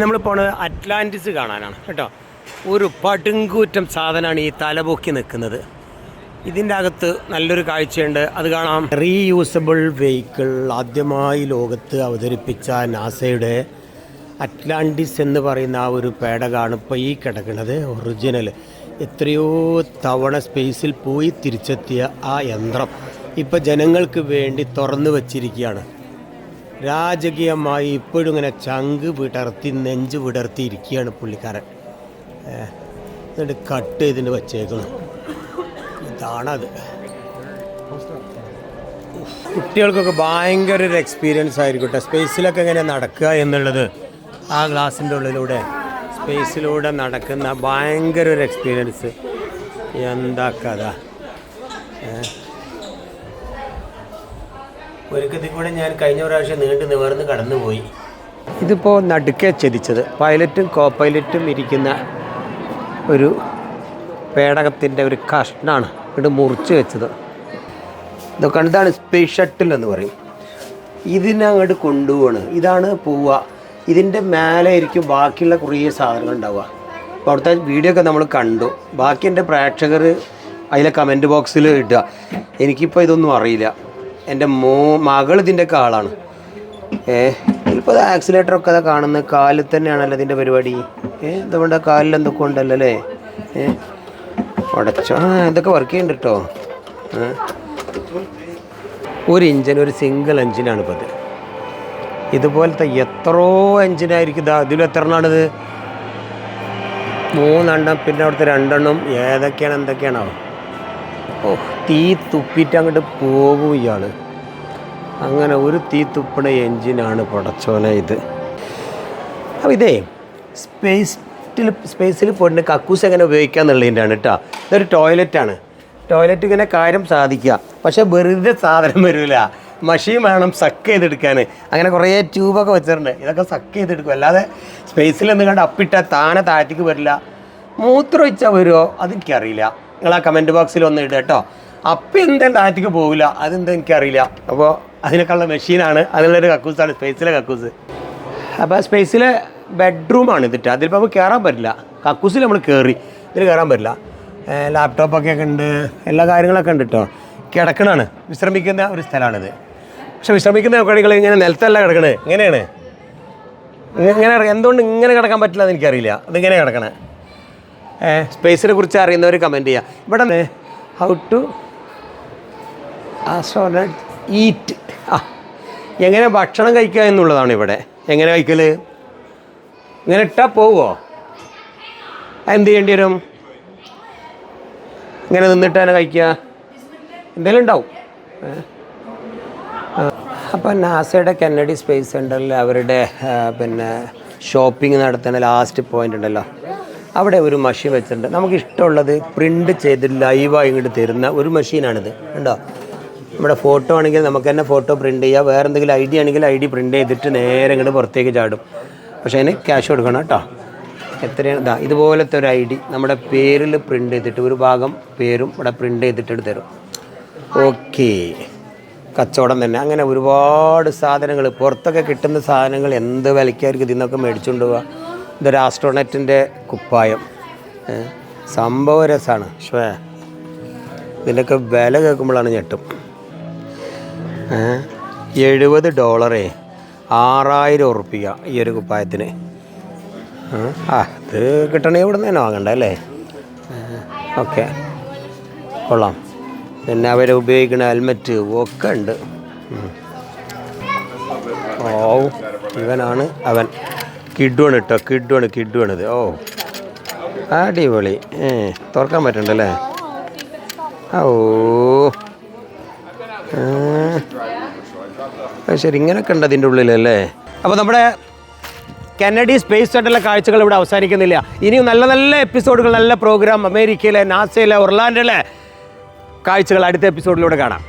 നമ്മൾ പോണത് അറ്റ്ലാന്റിസ് കാണാനാണ് കേട്ടോ. ഒരു പടുങ്കൂറ്റം സാധനമാണ് ഈ തലപൊക്കി നിൽക്കുന്നത്. ഇതിന്റെ അകത്ത് നല്ലൊരു കാഴ്ചയുണ്ട്. അത് കാണാം. റീയൂസബിൾ വെഹിക്കിൾ ആദ്യമായി ലോകത്ത് അവതരിപ്പിച്ച നാസയുടെ അറ്റ്ലാന്റിസ് എന്ന് പറയുന്ന ആ ഒരു പേടകമാണ് ഇപ്പോൾ ഈ കിടക്കുന്നത്. ഒറിജിനൽ എത്രയോ തവണ സ്പേസിൽ പോയി തിരിച്ചെത്തിയ ആ യന്ത്രം. ഇപ്പോൾ ജനങ്ങൾക്ക് വേണ്ടി തുറന്നു വച്ചിരിക്കുകയാണ്. രാജകീയമായി ഇപ്പോഴും ഇങ്ങനെ ചങ്ക് വിടർത്തി നെഞ്ച് വിടർത്തി ഇരിക്കുകയാണ് പുള്ളിക്കാരൻ. എന്നിട്ട് കട്ട് ചെയ്തിട്ട് വച്ചേക്കുന്നു ഇതാണത്. കുട്ടികൾക്കൊക്കെ ഭയങ്കര ഒരു എക്സ്പീരിയൻസ് ആയിരിക്കും കേട്ടോ സ്പേസിലൊക്കെ എങ്ങനെ നടക്കുക എന്നുള്ളത് ആ ഗ്ലാസിന്റെ ഉള്ളിലൂടെ സ്പേസിലൂടെ നടക്കുന്ന ഭയങ്കര ഒരു എക്സ്പീരിയൻസ് എന്താ കഥ? ഏ ഒരുക്കത്തിൽ കൂടെ ഞാൻ കഴിഞ്ഞ പ്രാവശ്യം നീണ്ടു നിവർന്ന് കടന്നുപോയി. ഇതിപ്പോൾ നടുക്കെ ചതിച്ചത് പൈലറ്റും കോ പൈലറ്റും ഇരിക്കുന്ന ഒരു പേടകത്തിന്റെ ഒരു കഷ്ണാണ് ഇവിടെ മുറിച്ച് വെച്ചത്. ഇതൊക്കെ ഇതാണ് സ്പേസ് ഷട്ടിൽ എന്ന് പറയും. ഇതിനങ്ങോട്ട് കൊണ്ടുപോകണം ഇതാണ് പോവുക ഇതിന്റെ മേലെ ആയിരിക്കും ബാക്കിയുള്ള കുറേ സാധനങ്ങൾ ഉണ്ടാവുക. അപ്പോൾ അവിടുത്തെ വീഡിയോ ഒക്കെ നമ്മൾ കണ്ടു. ബാക്കി എന്റെ പ്രേക്ഷകർ അതിലെ കമന്റ് ബോക്സിൽ ഇടുക. എനിക്കിപ്പോൾ ഇതൊന്നും അറിയില്ല. എന്റെ മോ മകൾ ഇതിന്റെയൊക്കെ ആളാണ്. ഏ ഇപ്പോൾ ആക്സിലേറ്റർ ഒക്കെ അതാ കാണുന്നത് കാലിൽ തന്നെയാണല്ലോ ഇതിന്റെ പരിപാടി. ഏ ഇതുകൊണ്ട് കാലിൽ എന്തൊക്കെ ഉണ്ടല്ലോ അല്ലേ? ഏ ഉടച്ചോ. ആ ഇതൊക്കെ വർക്ക് ചെയ്യുന്നുണ്ട് കേട്ടോ ഒരു എഞ്ചിൻ ഒരു സിംഗിൾ എഞ്ചിനാണ് ഇപ്പോൾ അത് ഇതുപോലത്തെ എത്രയോ എഞ്ചിനായിരിക്കും ഇതാ. ഇതിലും എത്ര എണ്ണമാണിത് മൂന്നെണ്ണം പിന്നെ അവിടുത്തെ രണ്ടെണ്ണം. ഏതൊക്കെയാണ് എന്തൊക്കെയാണോ ഓ തീ തുപ്പിയിട്ട് അങ്ങോട്ട് പോകും ഇയാൾ അങ്ങനെ ഒരു തീ തുപ്പണ എൻജിനാണ് പടച്ചോന ഇത്. അപ്പോൾ ഇതേ സ്പേസിൽ സ്പേസിൽ പോയിട്ട് കക്കൂസ് എങ്ങനെ ഉപയോഗിക്കുക എന്നുള്ളതിന്റെയാണ് കേട്ടോ ഇതൊരു ടോയ്ലറ്റാണ് ടോയ്ലറ്റ് ഇങ്ങനെ കാര്യം സാധിക്കുക. പക്ഷേ വെറുതെ സാധനം വരില്ല മഷീൻ വേണം സക്ക് ചെയ്തെടുക്കാൻ അങ്ങനെ കുറേ ട്യൂബൊക്കെ വെച്ചിട്ടുണ്ട്. ഇതൊക്കെ സക്ക് ചെയ്തെടുക്കും. അല്ലാതെ സ്പേസിൽ നിന്ന് കണ്ട് അപ്പിട്ട താനെ താഴത്തേക്ക് വരില്ല. മൂത്രം ഒഴിച്ചാൽ വരുമോ അതെനിക്കറിയില്ല. നിങ്ങൾ ആ കമന്റ് ബോക്സിൽ ഒന്ന് ഇടുക കേട്ടോ. അപ്പം എന്താ താഴത്തേക്ക് പോകില്ല അതെന്താ എനിക്കറിയില്ല. അപ്പോൾ അതിനൊക്കെയുള്ള മെഷീനാണ് അതിനുള്ളൊരു കക്കൂസാണ് സ്പേസിലെ കക്കൂസ്. അപ്പോൾ സ്പേസിലെ ബെഡ്റൂമാണ് ഇതിട്ട്. അതിലിപ്പോൾ നമുക്ക് കയറാൻ പറ്റില്ല. കക്കൂസിൽ നമ്മൾ കയറി ഇതിൽ കയറാൻ പറ്റില്ല. ലാപ്ടോപ്പൊക്കെ ഉണ്ട് എല്ലാ കാര്യങ്ങളൊക്കെ ഉണ്ട് കേട്ടോ കിടക്കണാണ്. വിശ്രമിക്കുന്ന ഒരു സ്ഥലമാണിത് പക്ഷെ വിശ്രമിക്കുന്ന നോക്കുകയാണെങ്കിൽ ഇങ്ങനെ നിലത്തല്ല കിടക്കണത് ഇങ്ങനെയാണ് ഇങ്ങനെ എന്തുകൊണ്ട് ഇങ്ങനെ കിടക്കാൻ പറ്റില്ല എന്ന് എനിക്കറിയില്ല. അതിങ്ങനെ കിടക്കണേ? സ്പേസിനെ കുറിച്ച് അറിയുന്നവർ കമന്റ് ചെയ്യുക ഇവിടെ ഹൗ ടു ആസ്ട്രോണറ്റ് ഈറ്റ് ആ എങ്ങനെ ഭക്ഷണം കഴിക്കുക എന്നുള്ളതാണ് ഇവിടെ. എങ്ങനെ കഴിക്കൽ ഇങ്ങനെ ഇട്ടാൽ പോവോ? എന്ത് ചെയ്യേണ്ടി വരും? ഇങ്ങനെ നിന്നിട്ട് തന്നെ കഴിക്കുക. എന്തെങ്കിലും ഉണ്ടാവും. അപ്പോൾ നാസയുടെ കെന്നഡി സ്പേസ് സെന്ററിൽ അവരുടെ പിന്നെ ഷോപ്പിംഗ് നടത്തുന്ന ലാസ്റ്റ് പോയിന്റ് ഉണ്ടല്ലോ. അവിടെ ഒരു മഷീൻ വെച്ചിട്ടുണ്ട്. നമുക്ക് ഇഷ്ടമുള്ളത് പ്രിന്റ് ചെയ്ത് ലൈവായി ഇങ്ങോട്ട് തരുന്ന ഒരു മെഷീനാണിത് ഉണ്ടോ നമ്മുടെ ഫോട്ടോ ആണെങ്കിൽ നമുക്ക് തന്നെ ഫോട്ടോ പ്രിന്റ് ചെയ്യുക വേറെ എന്തെങ്കിലും ഐ ഡി ആണെങ്കിൽ ഐ ഡി പ്രിന്റ് ചെയ്തിട്ട് നേരെ ഇങ്ങോട്ട് പുറത്തേക്ക് ചാടും. പക്ഷേ അതിന് ക്യാഷ് കൊടുക്കണം കേട്ടോ. എത്രയാണ്? ഇതാ ഇതുപോലത്തെ ഒരു ഐ ഡി നമ്മുടെ പേരിൽ പ്രിന്റ് ചെയ്തിട്ട് ഒരു ഭാഗം പേരും ഇവിടെ പ്രിന്റ് ചെയ്തിട്ട് തരും. ഓക്കേ. കച്ചവടം തന്നെ. അങ്ങനെ ഒരുപാട് സാധനങ്ങൾ പുറത്തൊക്കെ കിട്ടുന്ന സാധനങ്ങൾ എന്ത് വിലയ്ക്കായിരിക്കും ഇതിൽ നിന്നൊക്കെ മേടിച്ചുകൊണ്ട് പോവുക ഇതൊരു ആസ്ട്രോണറ്റിന്റെ കുപ്പായം. സംഭവ രസമാണ് ഷേ ഇതിന്റെയൊക്കെ വില കേൾക്കുമ്പോഴാണ് ഞെട്ടും. എഴുപത് ഡോളറേ ആറായിരം ഉറുപ്പിക ഈ ഒരു കുപ്പായത്തിന്. ആ, അത് കിട്ടണമെങ്കിൽ ഇവിടെ നിന്ന് തന്നെ വാങ്ങണ്ട അല്ലേ? ഓക്കെ. കൊള്ളാം. പിന്നെ അവർ ഉപയോഗിക്കുന്ന ഹെൽമെറ്റ് ഒക്കെ ഉണ്ട്. ഓ ഇവനാണ് അവൻ. കിഡുവാണ് കേട്ടോ കിഡുവാണ് കിഡുവാണിത്. ഓ അടിപൊളി. ഏ തുറക്കാൻ പറ്റണ്ടല്ലേ? ഓ ശരി ഇങ്ങനെയൊക്കെ ഉണ്ട് അതിന്റെ ഉള്ളിലല്ലേ? അപ്പോൾ നമ്മുടെ കെനഡി സ്പേസ് സെന്ററിലെ കാഴ്ചകൾ ഇവിടെ അവസാനിക്കുന്നില്ല. ഇനിയും നല്ല നല്ല എപ്പിസോഡുകൾ നല്ല പ്രോഗ്രാം അമേരിക്കയിലെ നാസയിലെ ഒർലാൻഡിലെ കാഴ്ചകൾ അടുത്ത എപ്പിസോഡിലൂടെ കാണാം.